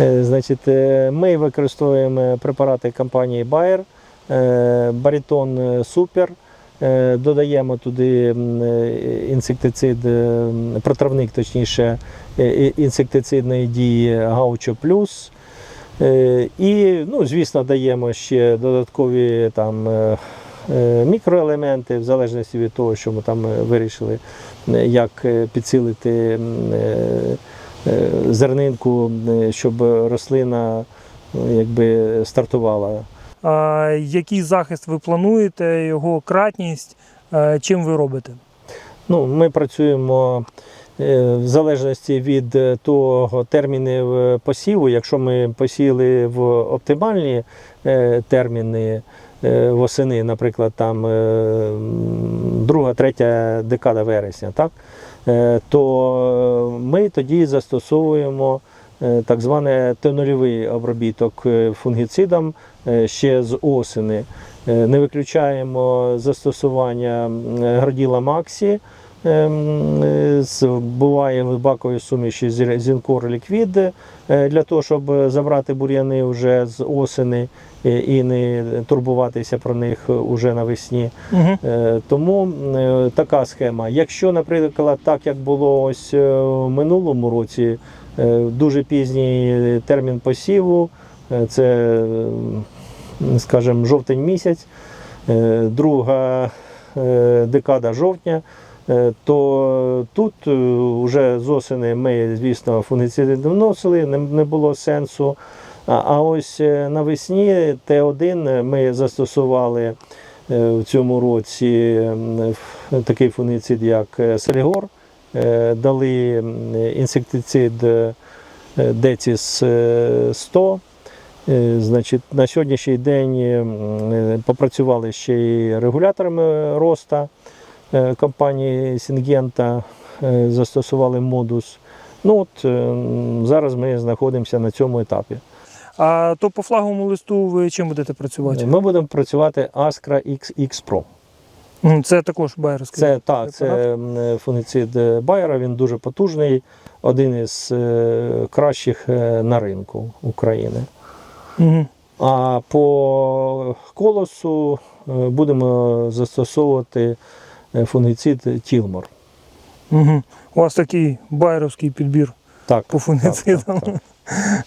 Е, Значить, е, ми використовуємо препарати компанії Bayer, е, Барітон Супер. Додаємо туди інсектицид, протравник, точніше, інсектицидної дії Гаучо Плюс. І, ну, звісно, даємо ще додаткові там, мікроелементи, в залежності від того, що ми там вирішили, як підсилити зернинку, е, щоб рослина е, якби, стартувала. А, який захист ви плануєте, його кратність, е, чим ви робите? Ну, ми працюємо е, в залежності від е, того термінів е, посіву. Якщо ми посіяли в оптимальні е, терміни е, восени, наприклад, там е, друга, третя декада вересня, так, е, то ми тоді застосовуємо е, так званий тонольовий обробіток е, фунгіцидом е, ще з осени. Е, Не виключаємо застосування граділа Максі. Ем, е, Буває в баковій суміші зінкор ліквід е, для того, щоб забрати бур'яни вже з осени е, і не турбуватися про них уже навесні. Угу. Тому така схема. Якщо, наприклад, так як було ось в минулому році, дуже пізній термін посіву, це, скажімо, жовтень місяць, друга декада жовтня. Е, То тут вже з осени ми, звісно, фунгіциди вносили, не, було сенсу. А, ось е, навесні Т1 ми застосували е, в цьому році такий фунгіцид, як е, Селігор. Е, Дали інсектицид е, Децис е, 100. Е, Значить, на сьогоднішній день е, попрацювали ще й регуляторами роста е, компанії Сінгента, е, застосували модус. Ну от е, зараз ми знаходимося на цьому етапі. А то по флаговому листу ви чим будете працювати? Ми будемо працювати Ascra XX Pro. Це також байерський. Це так, це фунгіцид Байера, він дуже потужний, один із е, кращих е, на ринку України. Угу. А по колосу е, будемо застосовувати е, фунгіцид Тілмор. Угу. У вас такий байровський підбір Так, по фунгіцидам. так, так.